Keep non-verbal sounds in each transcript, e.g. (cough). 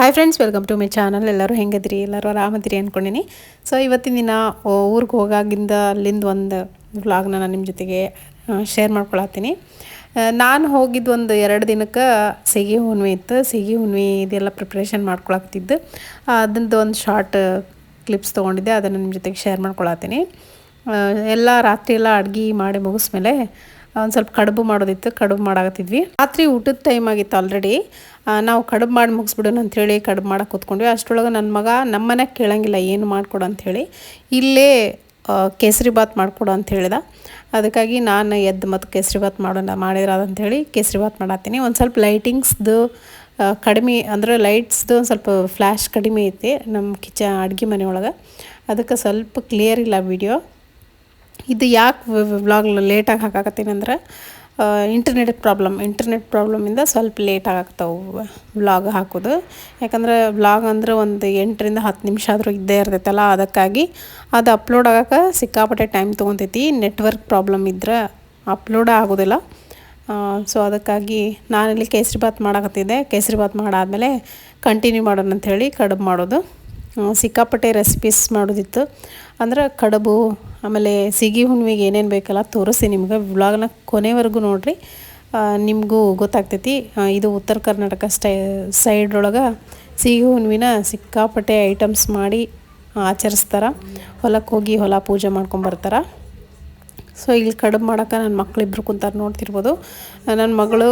Hi friends welcome to my channel ಎಲ್ಲರೂ ಹೆಂಗದ್ರಿ? ಎಲ್ಲರೂ ಆರಾಮದಿರಿ ಅಂದ್ಕೊಂಡಿನಿ ಸೊ ಇವತ್ತಿನ ದಿನ ಊರಿಗೆ ಹೋಗಾಗಿಂದ ಅಲ್ಲಿಂದ ಒಂದು ವ್ಲಾಗ್ನ ನಾನು ನಿಮ್ಮ ಜೊತೆಗೆ ಶೇರ್ ಮಾಡ್ಕೊಳತ್ತೀನಿ. ನಾನು ಹೋಗಿದ್ದು ಒಂದು ಎರಡು ದಿನಕ್ಕೆ ಸಿಗಿ ಹುಣ್ಣಿಮೆ ಇತ್ತು. ಸಿಗಿ ಹುಣ್ಣಿಮೆ ಇದೆಲ್ಲ ಪ್ರಿಪ್ರೇಷನ್ ಮಾಡ್ಕೊಳಕ್ತಿದ್ದು ಅದನ್ನದು ಒಂದು ಶಾರ್ಟ್ ಕ್ಲಿಪ್ಸ್ ತೊಗೊಂಡಿದ್ದೆ. ಅದನ್ನು ನಿಮ್ಮ ಜೊತೆಗೆ ಶೇರ್ ಮಾಡ್ಕೊಳತ್ತೀನಿ. ಎಲ್ಲ ರಾತ್ರಿ ಎಲ್ಲ ಅಡ್ಗೆ ಮಾಡಿ ಮುಗಿಸ್ಮೇಲೆ ಒಂದು ಸ್ವಲ್ಪ ಕಡುಬು ಮಾಡೋದಿತ್ತು. ಕಡುಬು ಮಾಡಾಕತ್ತಿದ್ವಿ. ರಾತ್ರಿ ಊಟದ ಟೈಮ್ ಆಗಿತ್ತು ಆಲ್ರೆಡಿ ನಾವು ಕಡುಬು ಮಾಡಿ ಮುಗಿಸ್ಬಿಡೋಣ ಅಂಥೇಳಿ ಕಡುಬು ಮಾಡಕ್ಕೆ ಕೂತ್ಕೊಂಡ್ವಿ. ಅಷ್ಟರೊಳಗೆ ನನ್ನ ಮಗ ನಮ್ಮ ಮನೆಗೆ ಕೇಳಂಗಿಲ್ಲ, ಏನು ಮಾಡಿಕೊಡು ಅಂಥೇಳಿ. ಇಲ್ಲೇ ಕೇಸರಿ ಬಾತ್ ಮಾಡಿಕೊಡು ಅಂತ ಹೇಳಿದ ಅದಕ್ಕಾಗಿ ನಾನು ಎದ್ದು ಮತ್ತು ಕೇಸರಿ ಬಾತ್ ಮಾಡೋಣ, ಮಾಡಿದ್ರ ಅದಂಥೇಳಿ ಕೇಸರಿ ಬಾತ್ ಮಾಡತ್ತೀನಿ. ಒಂದು ಸ್ವಲ್ಪ ಲೈಟಿಂಗ್ಸ್ದು ಕಡಿಮೆ, ಅಂದರೆ ಲೈಟ್ಸ್ದು ಒಂದು ಸ್ವಲ್ಪ ಫ್ಲ್ಯಾಶ್ ಕಡಿಮೆ ಐತಿ ನಮ್ಮ ಕಿಚ, ಅಡುಗೆ ಮನೆಯೊಳಗೆ. ಅದಕ್ಕೆ ಸ್ವಲ್ಪ ಕ್ಲಿಯರ್ ಇಲ್ಲ ವಿಡಿಯೋ. ಇದು ಯಾಕೆ ವ್ಲಾಗ್ ಲೇಟಾಗಿ ಹಾಕಾಕತ್ತೀನಿ ಅಂದ್ರೆ ಇಂಟರ್ನೆಟ್ ಪ್ರಾಬ್ಲಮ್ ಇಂಟರ್ನೆಟ್ ಪ್ರಾಬ್ಲಮಿಂದ ಸ್ವಲ್ಪ ಲೇಟ್ ಆಗ್ತಾವೆ ವ್ಲಾಗ್ ಹಾಕೋದು. ಯಾಕಂದ್ರೆ ವ್ಲಾಗ್ ಅಂದ್ರೆ ಒಂದು ಎಂಟರಿಂದ ಹತ್ತು ನಿಮಿಷ ಆದರೂ ಇದ್ದೇ ಇರ್ತೈತಲ್ಲ, ಅದಕ್ಕಾಗಿ ಅದು ಅಪ್ಲೋಡ್ ಆಗೋಕೆ ಸಿಕ್ಕಾಪಟ್ಟೆ ಟೈಮ್ ತೊಗೊತೈತಿ. ನೆಟ್ವರ್ಕ್ ಪ್ರಾಬ್ಲಮ್ ಇದ್ರೆ ಅಪ್ಲೋಡ್ ಆಗೋದಿಲ್ಲ. ಸೊ ಅದಕ್ಕಾಗಿ ನಾನಿಲ್ಲಿ ಕೇಸರಿ ಬಾತ್ ಮಾಡಕತ್ತಿದ್ದೆ ಕೇಸರಿ ಬಾತ್ ಮಾಡಾದಮೇಲೆ ಕಂಟಿನ್ಯೂ ಮಾಡೋಣ ಅಂಥೇಳಿ ಕಡುಬು ಮಾಡೋದು. ಸಿಕ್ಕಾಪಟ್ಟೆ ರೆಸಿಪೀಸ್ ಮಾಡೋದಿತ್ತು. ಅಂದ್ರೆ ಕಡುಬು, ಆಮೇಲೆ ಸಿಗಿ ಹುಣ್ಣಿಮೆಗೆ ಏನೇನು ಬೇಕಲ್ಲ ತೋರಿಸಿ ನಿಮ್ಗೆ. ವ್ಲಾಗ್ನ ಕೊನೆವರೆಗೂ ನೋಡಿರಿ. ನಿಮಗೂ ಗೊತ್ತಾಗ್ತೈತಿ. ಇದು ಉತ್ತರ ಕರ್ನಾಟಕ ಸ್ಟೈ ಸೈಡ್ ಸಿಹಿ ಸಿಗಿ ಹುಣ್ಣಿಮೆನ ಸಿಕ್ಕಾಪಟ್ಟೆ ಐಟಮ್ಸ್ ಮಾಡಿ ಆಚರಿಸ್ತಾರೆ. ಹೊಲಕ್ಕೆ ಹೋಗಿ ಹೊಲ ಪೂಜೆ ಮಾಡ್ಕೊಂಬರ್ತಾರೆ ಸೊ ಇಲ್ಲಿ ಕಡುಬು ಮಾಡೋಕೆ ನನ್ನ ಮಕ್ಕಳಿಬ್ರು ಕುಂತಾರೆ ನೋಡ್ತಿರ್ಬೋದು. ನನ್ನ ಮಗಳು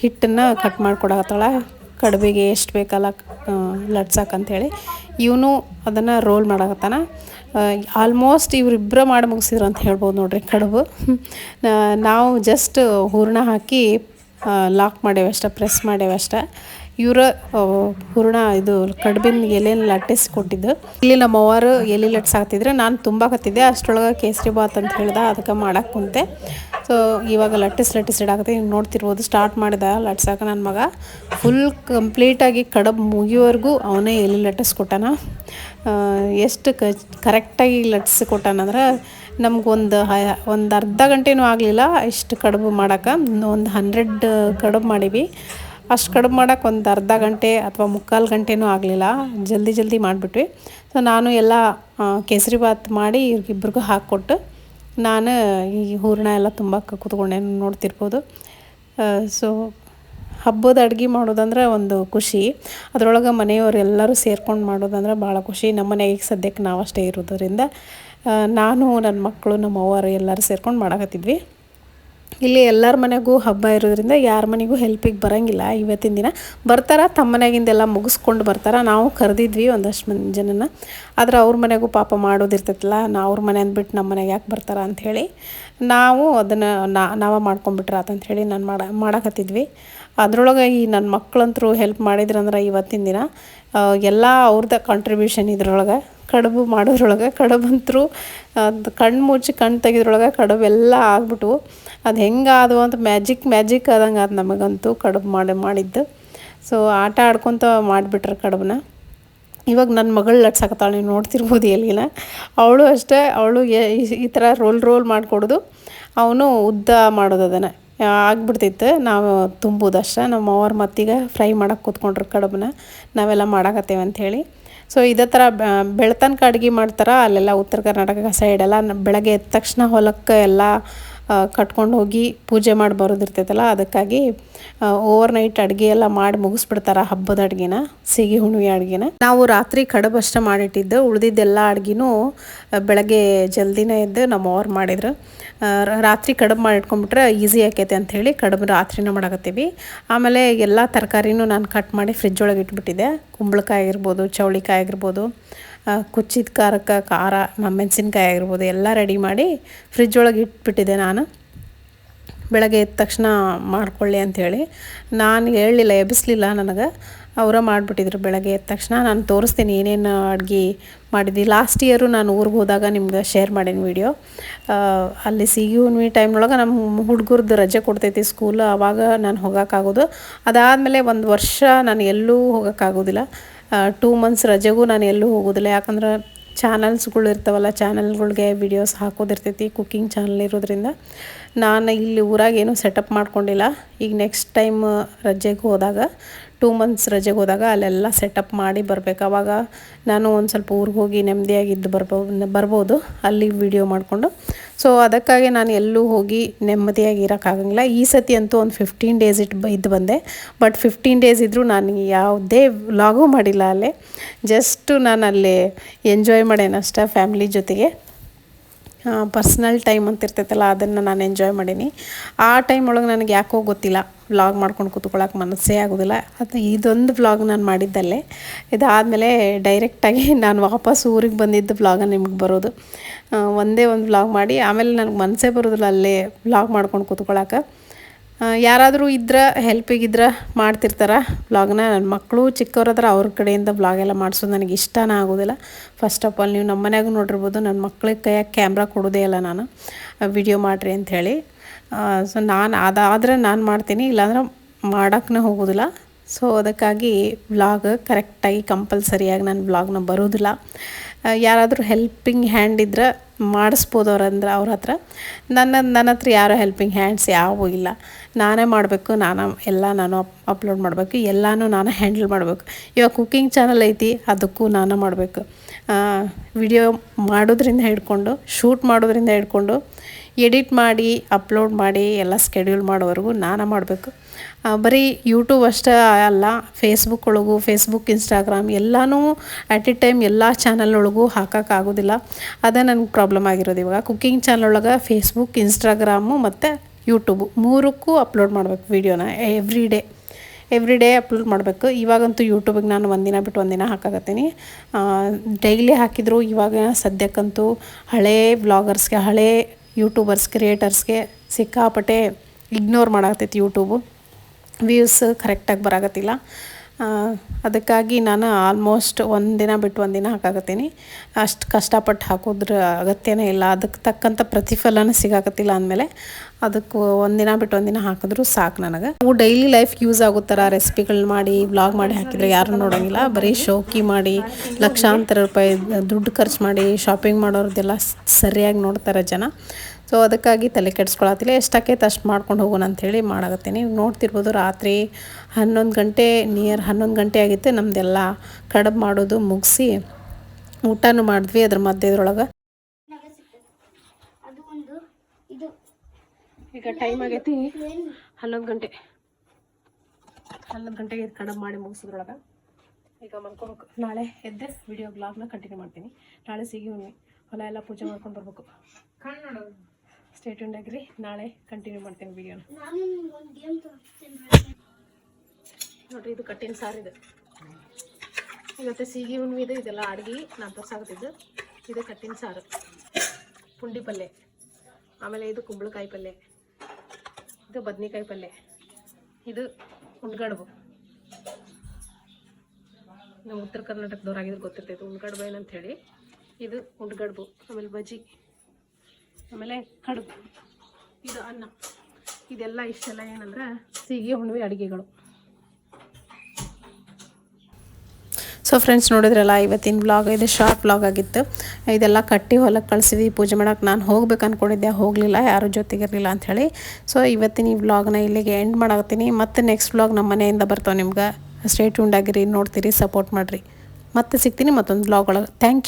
ಹಿಟ್ಟನ್ನು ಕಟ್ ಮಾಡ್ಕೊಡಕತ್ತಾಳೆ. ಕಡುಬಿಗೆ ಎಷ್ಟು ಬೇಕಲ್ಲ ಲಟ್ಸಕ್ಕಂಥೇಳಿ ಇವನು ಅದನ್ನು ರೋಲ್ ಮಾಡಕತ್ತಾನ. ಆಲ್ಮೋಸ್ಟ್ ಇವರಿಬ್ಬರು ಮಾಡಿ ಮುಗಿಸಿದ್ರು ಅಂತ ಹೇಳ್ಬೋದು ನೋಡ್ರಿ ಕಡುಬು. ನಾವು ಜಸ್ಟ್ ಹೂರಣ ಹಾಕಿ ಲಾಕ್ ಮಾಡ್ಯವಷ್ಟೇ ಪ್ರೆಸ್ ಮಾಡೇವಷ್ಟ ಇವರ ಹೂರಣ ಇದು ಕಡ್ಬಿನ ಎಲೆನ ಲಟ್ಟಿಸಿ ಕೊಟ್ಟಿದ್ದು. ಇಲ್ಲಿ ನಮ್ಮ ಅವ್ವರು ಎಲೆ ಲಟ್ಸಾಕ್ತಿದ್ರೆ ನಾನು ತುಂಬಾಕತ್ತಿದ್ದೆ ಅಷ್ಟರೊಳಗೆ ಕೇಸರಿ ಬಾತ್ ಅಂತ ಹೇಳ್ದೆ, ಅದಕ್ಕೆ ಮಾಡಕ್ಕೆ ಕುಂತೆ. ಸೊ ಇವಾಗ ಲಟ್ಟಿಸ್ ಲಟ್ಟಿಸ್ ಇಡಾಕತ್ತೆ ಹಿಂಗೆ ನೋಡ್ತಿರ್ಬೋದು. ಸ್ಟಾರ್ಟ್ ಮಾಡಿದ ಲಟ್ಸಕ್ಕೆ ನನ್ನ ಮಗ. ಫುಲ್ ಕಂಪ್ಲೀಟಾಗಿ ಕಡುಬು ಮುಗಿಯೋವರೆಗೂ ಅವನೇ ಎಲೆ ಲಟ್ಟಿಸ್ಕೊಟ್ಟಾನ ಎಷ್ಟು ಕ ಕರೆಕ್ಟಾಗಿ ಲಟ್ಸಿ ಕೊಟ್ಟಾನಂದ್ರೆ ನಮ್ಗೊಂದು ಒಂದು ಅರ್ಧ ಗಂಟೆನೂ ಆಗಲಿಲ್ಲ. ಇಷ್ಟು ಕಡುಬು ಮಾಡೋಕೆ. ಒಂದು ಹಂಡ್ರೆಡ್ ಕಡುಬು ಮಾಡೀವಿ. ಅಷ್ಟು ಕಡಿಮೆ ಮಾಡೋಕ್ಕೆ ಒಂದು ಅರ್ಧ ಗಂಟೆ ಅಥವಾ ಮುಕ್ಕಾಲು ಗಂಟೆನೂ ಆಗಲಿಲ್ಲ. ಜಲ್ದಿ ಜಲ್ದಿ ಮಾಡಿಬಿಟ್ವಿ. ಸೊ ನಾನು ಎಲ್ಲ ಕೇಸರಿ ಬಾತ್ ಮಾಡಿ ಇವ್ರಿಗಿಬ್ರಿಗೂ ಹಾಕ್ಕೊಟ್ಟು ನಾನು ಈ ಹೂರಣ ಎಲ್ಲ ತುಂಬ ಕೂತ್ಕೊಂಡೆ. ನೋಡ್ತಿರ್ಬೋದು. ಸೊ ಹಬ್ಬದ ಅಡುಗೆ ಮಾಡೋದಂದ್ರೆ ಒಂದು ಖುಷಿ. ಅದರೊಳಗೆ ಮನೆಯವರೆಲ್ಲರೂ ಸೇರ್ಕೊಂಡು ಮಾಡೋದಂದ್ರೆ ಭಾಳ ಖುಷಿ. ನಮ್ಮ ಮನೆಗೆ ಸದ್ಯಕ್ಕೆ ನಾವಷ್ಟೇ ಇರೋದರಿಂದ ನಾನು ನನ್ನ ಮಕ್ಕಳು ನಮ್ಮ ಅವ್ವರು ಎಲ್ಲರೂ ಸೇರ್ಕೊಂಡು ಮಾಡಕತ್ತಿದ್ವಿ. ಇಲ್ಲಿ ಎಲ್ಲರ ಮನೆಗೂ ಹಬ್ಬ ಇರೋದ್ರಿಂದ ಯಾರ ಮನೆಗೂ ಹೆಲ್ಪಿಗೆ ಬರೋಂಗಿಲ್ಲ ಇವತ್ತಿನ ದಿನ. ಬರ್ತಾರೆ ತಮ್ಮ ಮನೆಗಿಂದೆಲ್ಲ ಮುಗಿಸ್ಕೊಂಡು ಬರ್ತಾರೆ. ನಾವು ಕರೆದಿದ್ವಿ ಒಂದಷ್ಟು ಮಂದಿ ಜನನ. ಆದರೆ ಅವ್ರ ಮನೆಗೂ ಪಾಪ ಮಾಡೋದಿರ್ತೈತಲ್ಲ, ನಾ ಅವ್ರ ಮನೆ ಅಂದ್ಬಿಟ್ಟು ನಮ್ಮ ಮನೆಗೆ ಯಾಕೆ ಬರ್ತಾರೆ ಅಂಥೇಳಿ ನಾವು ಅದನ್ನು ನಾವೇ ಮಾಡ್ಕೊಂಬಿಟ್ರೆ ಹೇಳಿ ನಾನು ಮಾಡ, ಮಾಡಕತ್ತಿದ್ವಿ. ಅದರೊಳಗೆ ಈ ನನ್ನ ಮಕ್ಕಳಂತರೂ ಹೆಲ್ಪ್ ಮಾಡಿದ್ರಂದ್ರೆ ಇವತ್ತಿನ ದಿನ ಎಲ್ಲ ಅವ್ರದ್ದು ಕಾಂಟ್ರಿಬ್ಯೂಷನ್ ಇದ್ರೊಳಗೆ, ಕಡುಬು ಮಾಡೋದ್ರೊಳಗೆ, ಕಡುಬಂತರೂ ಅದು ಕಣ್ಣು ಮುಚ್ಚಿ ಕಣ್ಣು ತೆಗೆದ್ರೊಳಗೆ ಕಡುಬು ಎಲ್ಲ ಆಗ್ಬಿಟ್ಟು ಅದು ಹೆಂಗಾದವು ಅಂತ ಮ್ಯಾಜಿಕ್ ಮ್ಯಾಜಿಕ್ ಆದಂಗೆ ಅದು ನಮಗಂತೂ ಕಡುಬು ಮಾಡಿ, ಮಾಡಿದ್ದು. ಸೊ ಆಟ ಆಡ್ಕೊತ ಮಾಡಿಬಿಟ್ರೆ ಕಡುಬನ್ನ ಇವಾಗ ನನ್ನ ಮಗಳು ಲಟ್ಸಾಕತ್ತಾಳೆ ನೀವು ನೋಡ್ತಿರ್ಬೋದು ಎಲ್ಲಿನ. ಅವಳು ಅಷ್ಟೇ, ಅವಳು ಈ ಥರ ರೋಲ್ ರೋಲ್ ಮಾಡಿಕೊಡೋದು. ಅವನು ಉದ್ದ ಮಾಡೋದು ಅದನ್ನು ಆಗ್ಬಿಡ್ತಿತ್ತು. ನಾವು ತುಂಬೋದು ಅಷ್ಟೇ. ನಮ್ಮ ಅವ್ರ ಮತ್ತೀಗ ಫ್ರೈ ಮಾಡಕ್ಕೆ ಕೂತ್ಕೊಂಡ್ರು ಕಡಬನ್ನ ನಾವೆಲ್ಲ ಮಾಡಾಕತ್ತೇವೆ ಅಂಥೇಳಿ ಸೊ ಇದೇ ಥರ ಬೆಳ್ತನಕ ಅಡುಗೆ ಮಾಡ್ತಾರೆ? ಅಲ್ಲೆಲ್ಲ ಉತ್ತರ ಕರ್ನಾಟಕ ಸೈಡೆಲ್ಲ ಬೆಳಗ್ಗೆ ಎದ್ದ ತಕ್ಷಣ ಹೊಲಕ್ಕೆ ಎಲ್ಲ ಕಟ್ಕೊಂಡು ಹೋಗಿ ಪೂಜೆ ಮಾಡಿ ಬರೋದಿರ್ತೈತಲ್ಲ, ಅದಕ್ಕಾಗಿ ಓವರ್ ನೈಟ್ ಅಡುಗೆ ಎಲ್ಲ ಮಾಡಿ ಮುಗಿಸ್ಬಿಡ್ತಾರೆ ಹಬ್ಬದ ಅಡುಗೆನ ಸಿಗಿ ಹುಣ್ಣಿಮೆ ಅಡುಗೆನ. ನಾವು ರಾತ್ರಿ ಕಡುಬು ಅಷ್ಟೇ ಮಾಡಿಟ್ಟಿದ್ದು, ಉಳಿದಿದ್ದೆಲ್ಲ ಅಡುಗೆನೂ ಬೆಳಗ್ಗೆ ಜಲ್ದಿನೇ ಎದ್ದು ನಮ್ಮ ಓವರ್ ಮಾಡಿದ್ರು. ರಾತ್ರಿ ಕಡುಬು ಮಾಡಿಟ್ಕೊಂಡ್ಬಿಟ್ರೆ ಈಸಿ ಆಕೈತೆ ಅಂಥೇಳಿ ಕಡುಬು ರಾತ್ರಿನ ಮಾಡಕತ್ತೀವಿ. ಆಮೇಲೆ ಎಲ್ಲ ತರಕಾರಿನೂ ನಾನು ಕಟ್ ಮಾಡಿ ಫ್ರಿಜ್ ಒಳಗೆ ಇಟ್ಬಿಟ್ಟಿದ್ದೆ. ಕುಂಬಳಕಾಯಿ ಆಗಿರ್ಬೋದು, ಚೌಳಿಕಾಯಿ ಆಗಿರ್ಬೋದು ಕುಚ್ಚಿದ ಖಾರಕ್ಕೆ, ಖಾರ, ಮೆಣಸಿನ್ಕಾಯಿ ಆಗಿರ್ಬೋದು, ಎಲ್ಲ ರೆಡಿ ಮಾಡಿ ಫ್ರಿಜ್ ಒಳಗೆ ಇಟ್ಬಿಟ್ಟಿದ್ದೆ ನಾನು. ಬೆಳಗ್ಗೆ ಎದ್ದ ತಕ್ಷಣ ಮಾಡ್ಕೊಳ್ಳಿ ಅಂಥೇಳಿ. ನಾನು ಹೇಳಲಿಲ್ಲ, ಎಬ್ಬಿಸ್ಲಿಲ್ಲ ನನಗೆ. ಅವರ ಮಾಡಿಬಿಟ್ಟಿದ್ರು ಬೆಳಗ್ಗೆ ಎದ್ದ ತಕ್ಷಣ. ನಾನು ತೋರಿಸ್ತೀನಿ ಏನೇನು ಅಡುಗೆ ಮಾಡಿದ್ವಿ ಲಾಸ್ಟ್ ಇಯರು ನಾನು ಊರಿಗೆ ಹೋದಾಗ ನಿಮ್ಗೆ ಶೇರ್ ಮಾಡೀನಿ ವಿಡಿಯೋ ಅಲ್ಲಿ ಸಿಗಿ ಟೈಮ್ ಟೈಮ್ನೊಳಗೆ ನಮ್ಮ ಹುಡುಗರದ್ದು ರಜೆ ಕೊಡ್ತೈತಿ ಸ್ಕೂಲ್ ಆವಾಗ ನಾನು ಹೋಗೋಕ್ಕಾಗೋದು ಅದಾದಮೇಲೆ ಒಂದು ವರ್ಷ ನಾನು ಎಲ್ಲೂ ಹೋಗೋಕ್ಕಾಗೋದಿಲ್ಲ ಟೂ ಮಂತ್ಸ್ ರಜೆಗೂ ನಾನು ಎಲ್ಲೂ ಹೋಗೋದಿಲ್ಲ. ಯಾಕಂದ್ರೆ ಚಾನಲ್ಸ್ಗಳು ಇರ್ತಾವಲ್ಲ ಚಾನಲ್ಗಳಿಗೆ ವಿಡಿಯೋಸ್ ಹಾಕೋದಿರ್ತೈತಿ ಕುಕ್ಕಿಂಗ್ ಚಾನಲ್ ಇರೋದ್ರಿಂದ. ನಾನು ಇಲ್ಲಿ ಊರಾಗೇನು ಸೆಟಪ್ ಮಾಡ್ಕೊಂಡಿಲ್ಲ. ಈಗ ನೆಕ್ಸ್ಟ್ ಟೈಮ್ ರಜೆಗೆ ಹೋದಾಗ ಟೂ ಮಂತ್ಸ್ ರಜೆಗೆ ಹೋದಾಗ ಅಲ್ಲೆಲ್ಲ ಸೆಟಪ್ ಮಾಡಿ ಬರಬೇಕು. ಅವಾಗ ನಾನು ಒಂದು ಸ್ವಲ್ಪ ಊರಿಗೆ ಹೋಗಿ ನೆಮ್ಮದಿಯಾಗಿದ್ದು ಬರ್ಬೋದು ಬರ್ಬೋದು. ಅಲ್ಲಿ ವಿಡಿಯೋ ಮಾಡಿಕೊಂಡು ಸೊ ಅದಕ್ಕಾಗಿ ನಾನು ಎಲ್ಲೂ ಹೋಗಿ ನೆಮ್ಮದಿಯಾಗಿ ಇರೋಕ್ಕಾಗಂಗಿಲ್ಲ ಈ ಸತಿ ಅಂತೂ ಒಂದು ಫಿಫ್ಟೀನ್ ಡೇಸ್ ಇಟ್ಟು ಇದ್ದು ಬಂದೆ. ಬಟ್ ಫಿಫ್ಟೀನ್ ಡೇಸ್ ಇದ್ದರೂ ನಾನು ಯಾವುದೇ ವ್ಲಾಗೂ ಮಾಡಿಲ್ಲ ಅಲ್ಲೇ. ಜಸ್ಟು ನಾನು ಅಲ್ಲಿ ಎಂಜಾಯ್ ಮಾಡೇನಷ್ಟೇ ಫ್ಯಾಮ್ಲಿ ಜೊತೆಗೆ. ಪರ್ಸ್ನಲ್ ಟೈಮ್ ಅಂತ ಇರ್ತೈತಲ್ಲ, ಅದನ್ನು ನಾನು ಎಂಜಾಯ್ ಮಾಡೀನಿ. ಆ ಟೈಮ್ ಒಳಗೆ ನನಗೆ ಯಾಕೋ ಗೊತ್ತಿಲ್ಲ ವ್ಲಾಗ್ ಮಾಡ್ಕೊಂಡು ಕೂತ್ಕೊಳ್ಳೋಕೆ ಮನಸ್ಸೇ ಆಗೋದಿಲ್ಲ. ಅದು ಇದೊಂದು ವ್ಲಾಗ್ ನಾನು ಮಾಡಿದ್ದಲ್ಲೇ. ಇದಾದಮೇಲೆ ಡೈರೆಕ್ಟಾಗಿ (laughs) ನಾನು ವಾಪಸ್ ಊರಿಗೆ ಬಂದಿದ್ದ ವ್ಲಾಗ ನಿಮ್ಗೆ ಬರೋದು. ಒಂದೇ ಒಂದು ವ್ಲಾಗ್ ಮಾಡಿ, ಆಮೇಲೆ ನನಗೆ ಮನಸ್ಸೇ ಬರೋದಿಲ್ಲ ಅಲ್ಲೇ ವ್ಲಾಗ್ ಮಾಡ್ಕೊಂಡು ಕೂತ್ಕೊಳ್ಳೋಕೆ ಯಾರಾದರೂ ಇದ್ರೆ ಹೆಲ್ಪಿಗಿದ್ರೆ ಮಾಡ್ತಿರ್ತಾರೆ ಬ್ಲಾಗ್ನ ನನ್ನ ಮಕ್ಕಳು ಚಿಕ್ಕವ್ರದ್ರ ಅವ್ರ ಕಡೆಯಿಂದ ಬ್ಲಾಗ್ ಎಲ್ಲ ಮಾಡಿಸೋದು ನನಗೆ ಇಷ್ಟನೇ ಆಗೋದಿಲ್ಲ. ಫಸ್ಟ್ ಆಫ್ ಆಲ್ ನೀವು ನಮ್ಮ ಮನ್ಯಾಗ ನೋಡಿರ್ಬೋದು ನನ್ನ ಮಕ್ಳಿಗೆ ಕೈಯಾಗ ಕ್ಯಾಮ್ರಾ ಕೊಡೋದೇ ಇಲ್ಲ ನಾನು. ವಿಡಿಯೋ ಮಾಡಿರಿ ಅಂಥೇಳಿ ಸೊ ನಾನು ಅದಾದರೆ ನಾನು ಮಾಡ್ತೀನಿ, ಇಲ್ಲಾಂದ್ರೆ ಮಾಡೋಕ್ಕೇ ಹೋಗೋದಿಲ್ಲ. ಸೊ ಅದಕ್ಕಾಗಿ ವ್ಲಾಗ್ ಕರೆಕ್ಟಾಗಿ ಕಂಪಲ್ಸರಿಯಾಗಿ ನಾನು ವ್ಲಾಗ್ನ ಬರೋದಿಲ್ಲ. ಯಾರಾದರೂ ಹೆಲ್ಪಿಂಗ್ ಹ್ಯಾಂಡ್ ಇದ್ರೆ ಮಾಡಿಸ್ಬೋದು ಅವ್ರಂದ್ರೆ ಅವ್ರ ಹತ್ರ. ನನ್ನ ನನ್ನ ಹತ್ರ ಯಾರೋ ಹೆಲ್ಪಿಂಗ್ ಹ್ಯಾಂಡ್ಸ್ ಯಾವೂ ಇಲ್ಲ. ನಾನೇ ಮಾಡಬೇಕು, ನಾನು, ಎಲ್ಲ ನಾನು ಅಪ್ಲೋಡ್ ಮಾಡಬೇಕು, ಎಲ್ಲನೂ ನಾನು ಹ್ಯಾಂಡಲ್ ಮಾಡಬೇಕು. ಇವಾಗ ಕುಕ್ಕಿಂಗ್ ಚಾನಲ್ ಐತಿ, ಅದಕ್ಕೂ ನಾನು ಮಾಡಬೇಕು. ವಿಡಿಯೋ ಮಾಡೋದ್ರಿಂದ ಹಿಡ್ಕೊಂಡು ಶೂಟ್ ಮಾಡೋದ್ರಿಂದ ಹಿಡ್ಕೊಂಡು ಎಡಿಟ್ ಮಾಡಿ ಅಪ್ಲೋಡ್ ಮಾಡಿ, ಎಲ್ಲ ಸ್ಕೆಡ್ಯೂಲ್ ಮಾಡೋವರೆಗೂ ನಾನು ಮಾಡಬೇಕು. ಬರೀ ಯೂಟ್ಯೂಬ್ ಅಷ್ಟೇ ಅಲ್ಲ ಫೇಸ್ಬುಕ್ ಒಳಗೂ ಫೇಸ್ಬುಕ್ ಇನ್ಸ್ಟಾಗ್ರಾಮ್ ಎಲ್ಲನೂ ಅಟ್ ಎ ಟೈಮ್ ಎಲ್ಲ ಚಾನಲ್ ಒಳಗೂ ಹಾಕೋಕ್ಕಾಗೋದಿಲ್ಲ ಅದೇ ನನಗೆ ಪ್ರಾಬ್ಲಮ್ ಆಗಿರೋದು ಇವಾಗ. ಕುಕ್ಕಿಂಗ್ ಚಾನಲ್ ಒಳಗೆ ಫೇಸ್ಬುಕ್ ಇನ್ಸ್ಟಾಗ್ರಾಮು ಮತ್ತು ಯೂಟ್ಯೂಬು ಮೂರಕ್ಕೂ ಅಪ್ಲೋಡ್ ಮಾಡಬೇಕು ವೀಡಿಯೋನ every day every day upload ಮಾಡಬೇಕು. ಇವಾಗಂತೂ ಯೂಟ್ಯೂಬಿಗೆ ನಾನು ಒಂದಿನ ಬಿಟ್ಟು ಒಂದಿನ ಹಾಕಾಕತ್ತೀನಿ. ಡೈಲಿ ಹಾಕಿದ್ರು ಇವಾಗ ಸದ್ಯಕ್ಕಂತೂ ಹಳೇ ಬ್ಲಾಗರ್ಸ್ಗೆ ಹಳೇ ಯೂಟ್ಯೂಬರ್ಸ್ ಕ್ರಿಯೇಟರ್ಸ್ಗೆ ಸಿಕ್ಕಾಪಟ್ಟೆ ಇಗ್ನೋರ್ ಮಾಡಾಕತ್ತೈತಿ ಯೂಟ್ಯೂಬು ವ್ಯೂಸ್ ಕರೆಕ್ಟಾಗಿ ಬರಾಕತ್ತಿಲ್ಲ. ಆ, ಅದಕ್ಕಾಗಿ ನಾನು ಆಲ್ಮೋಸ್ಟ್ ಒಂದಿನ ಬಿಟ್ಟು ಒಂದಿನ ಹಾಕಾಕತ್ತೀನಿ. ಅಷ್ಟು ಕಷ್ಟಪಟ್ಟು ಹಾಕೋದ್ರ ಅಗತ್ಯನೇ ಇಲ್ಲ. ಅದಕ್ಕೆ ತಕ್ಕಂಥ ಪ್ರತಿಫಲನೂ ಸಿಗಾಕತ್ತಿಲ್ಲ ಅಂದಮೇಲೆ ಅದಕ್ಕೆ ಒಂದಿನ ಬಿಟ್ಟು ಒಂದಿನ ಹಾಕಿದ್ರು ಸಾಕು ನನಗೆ. ನಾವು ಡೈಲಿ ಲೈಫ್ ಯೂಸ್ ಆಗೋ ಥರ ರೆಸಿಪಿಗಳನ್ನ ಮಾಡಿ ಬ್ಲಾಗ್ ಮಾಡಿ ಹಾಕಿದರೆ ಯಾರೂ ನೋಡೋಂಗಿಲ್ಲ. ಬರೀ ಶೋಕಿ ಮಾಡಿ, ಲಕ್ಷಾಂತರ ರೂಪಾಯಿ ದುಡ್ಡು ಖರ್ಚು ಮಾಡಿ ಶಾಪಿಂಗ್ ಮಾಡೋರದೆಲ್ಲ ಸರಿಯಾಗಿ ನೋಡ್ತಾರೆ ಜನ. ಸೊ ಅದಕ್ಕಾಗಿ ತಲೆ ಕೆಡಿಸ್ಕೊಳತ್ತಿಲ್ಲ ಎಷ್ಟಾಕೈತೆ ಅಷ್ಟು ಮಾಡ್ಕೊಂಡು ಹೋಗೋಣ ಅಂಥೇಳಿ ಮಾಡಾಕತ್ತೀನಿ. ನೋಡ್ತಿರ್ಬೋದು ರಾತ್ರಿ ಹನ್ನೊಂದು ಗಂಟೆ ನಿಯರ್ ಹನ್ನೊಂದು ಗಂಟೆ ಆಗಿತ್ತು. ನಮ್ಮದೆಲ್ಲ ಕಡಬು ಮಾಡೋದು ಮುಗಿಸಿ ಊಟನೂ ಮಾಡಿದ್ವಿ ಅದ್ರ ಮಧ್ಯದ್ರೊಳಗೆ ಅದು ಒಂದು ಇದು ಈಗ ಟೈಮ್ ಆಗೈತಿ ಹನ್ನೊಂದು ಗಂಟೆ. ಹನ್ನೊಂದು ಗಂಟೆಗೆ ಕಡಬು ಮಾಡಿ ಮುಗಿಸಿದ್ರೊಳಗೆ. ಈಗ ಮಲ್ಕೊಬೇಕು ನಾಳೆ ಎದ್ದೆ ವಿಡಿಯೋ ಬ್ಲಾಗ್ನ ಕಂಟಿನ್ಯೂ ಮಾಡ್ತೀನಿ. ನಾಳೆ ಸಿಗಿ ಹೊಲ ಎಲ್ಲ ಪೂಜೆ ಮಾಡ್ಕೊಂಡು ಬರ್ಬೇಕು. ಸ್ಟೇಟ್ ಆಗಿರಿ. ನಾಳೆ ಕಂಟಿನ್ಯೂ ಮಾಡ್ತೀನಿ ವಿಡಿಯೋನ ನೋಡ್ರಿ ಇದು ಕಟ್ಟಿನ ಸಾರಿದೆ ಇವತ್ತು ಸೀಗಿ ಹುಣ್ಣಿಮೆ ಇದೆ ಇದೆಲ್ಲ ಅಡ್ಗೆ ನಾನು ತರ್ಸಾಗುತ್ತಿದ್ದು ಇದು. ಕಟ್ಟಿನ ಸಾರು. ಪುಂಡಿ ಪಲ್ಯ ಆಮೇಲೆ ಇದು ಕುಂಬಳಕಾಯಿ ಪಲ್ಯ ಇದು ಬದ್ನಿಕಾಯಿ ಪಲ್ಯ ಇದು ಉಂಡ್ಗಡ್ಬು ನಮ್ಮ ಉತ್ತರ ಕರ್ನಾಟಕದವ್ರಾಗಿದ್ರೆ ಗೊತ್ತಿರ್ತೈತೆ ಉಂಡ್ಗಡ್ಬು ಏನಂತ ಹೇಳಿ ಇದು ಉಂಡ್ಗಡ್ಬು ಆಮೇಲೆ ಬಜ್ಜಿ. ಆಮೇಲೆ ಕಡುಬು. ಇದು ಅನ್ನ. ಇದೆಲ್ಲ ಇಷ್ಟೆಲ್ಲ ಏನಂದ್ರೆ ಸಿಹಿ, ಹುಣ್ಣಿಮೆ, ಅಡುಗೆಗಳು. ಸೊ ಫ್ರೆಂಡ್ಸ್ ನೋಡಿದ್ರಲ್ಲ, ಇವತ್ತಿನ ಬ್ಲಾಗ್ ಇದು ಶಾರ್ಟ್ ಬ್ಲಾಗ್ ಆಗಿತ್ತು. ಇದೆಲ್ಲ ಕಟ್ಟಿ ಹೊಲಕ್ಕೆ ಕಳಿಸಿದ್ವಿ. ಪೂಜೆ ಮಾಡೋಕೆ ನಾನು ಹೋಗ್ಬೇಕು ಅಂದ್ಕೊಂಡಿದ್ದೆ ಹೋಗಲಿಲ್ಲ, ಯಾರೂ ಜೊತೆಗಿರಲಿಲ್ಲ ಅಂಥೇಳಿ ಸೊ ಇವತ್ತಿನ ಈ ಬ್ಲಾಗ್ನ ಇಲ್ಲಿಗೆ ಎಂಡ್ ಮಾಡಾಕತ್ತೀನಿ. ಮತ್ತೆ ನೆಕ್ಸ್ಟ್ ಬ್ಲಾಗ್ ನಮ್ಮ ಮನೆಯಿಂದ ಬರ್ತಾವೆ ನಿಮ್ಗೆ. ಸ್ಟೇಟ್ ಆಗಿರಿ, ನೋಡ್ತೀರಿ ಸಪೋರ್ಟ್ ಮಾಡಿರಿ. ಮತ್ತೆ ಸಿಗ್ತೀನಿ ಮತ್ತೊಂದು ಬ್ಲಾಗ್ ಒಳಗೆ. Thank you